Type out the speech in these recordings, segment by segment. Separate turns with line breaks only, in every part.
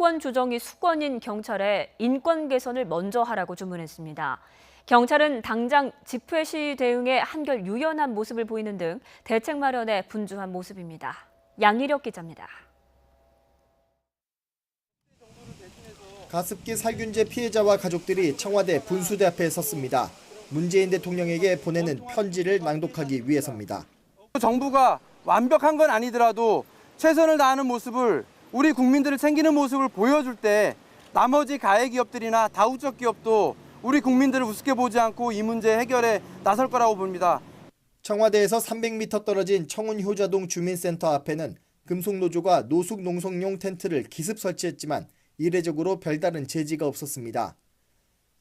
수사권 조정이 수권인 경찰에 인권 개선을 먼저 하라고 주문했습니다. 경찰은 당장 집회 시위 대응에 한결 유연한 모습을 보이는 등 대책 마련에 분주한 모습입니다. 양희력 기자입니다.
가습기 살균제 피해자와 가족들이 청와대 분수대 앞에 섰습니다. 문재인 대통령에게 보내는 편지를 낭독하기 위해서입니다.
정부가 완벽한 건 아니더라도 최선을 다하는 모습을 우리 국민들을 챙기는 모습을 보여줄 때 나머지 가해 기업들이나 다우적 기업도 우리 국민들을 우습게 보지 않고 이 문제 해결에 나설 거라고 봅니다.
청와대에서 300m 떨어진 청운 효자동 주민센터 앞에는 금속노조가 노숙 농성용 텐트를 기습 설치했지만 이례적으로 별다른 제지가 없었습니다.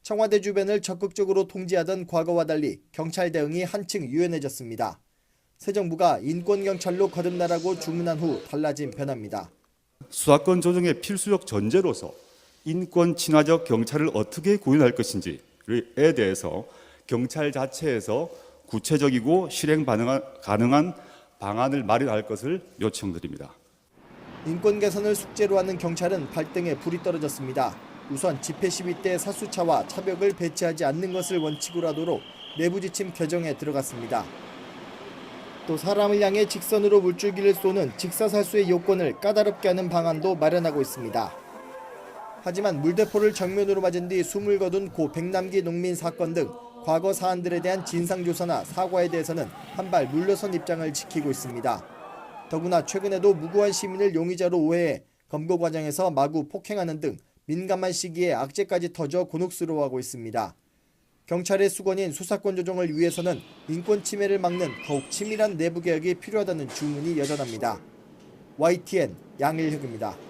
청와대 주변을 적극적으로 통제하던 과거와 달리 경찰 대응이 한층 유연해졌습니다. 새 정부가 인권경찰로 거듭나라고 주문한 후 달라진 변화입니다.
수사권 조정의 필수적 전제로서 인권 친화적 경찰을 어떻게 구현할 것인지에 대해서 경찰 자체에서 구체적이고 실행 가능한- 방안을 마련할 것을 요청드립니다.
인권 개선을 숙제로 하는 경찰은 발등에 불이 떨어졌습니다. 우선 집회 시위 때 사수차와 차벽을 배치하지 않는 것을 원칙으로 하도록 내부 지침 개정에 들어갔습니다. 또 사람을 향해 직선으로 물줄기를 쏘는 직사살수의 요건을 까다롭게 하는 방안도 마련하고 있습니다. 하지만 물대포를 정면으로 맞은 뒤 숨을 거둔 고 백남기 농민 사건 등 과거 사안들에 대한 진상조사나 사과에 대해서는 한발 물러선 입장을 지키고 있습니다. 더구나 최근에도 무고한 시민을 용의자로 오해해 검거 과정에서 마구 폭행하는 등 민감한 시기에 악재까지 터져 곤혹스러워하고 있습니다. 경찰의 수건인 수사권 조정을 위해서는 인권 침해를 막는 더욱 치밀한 내부 개혁이 필요하다는 주문이 여전합니다. YTN 양일혁입니다.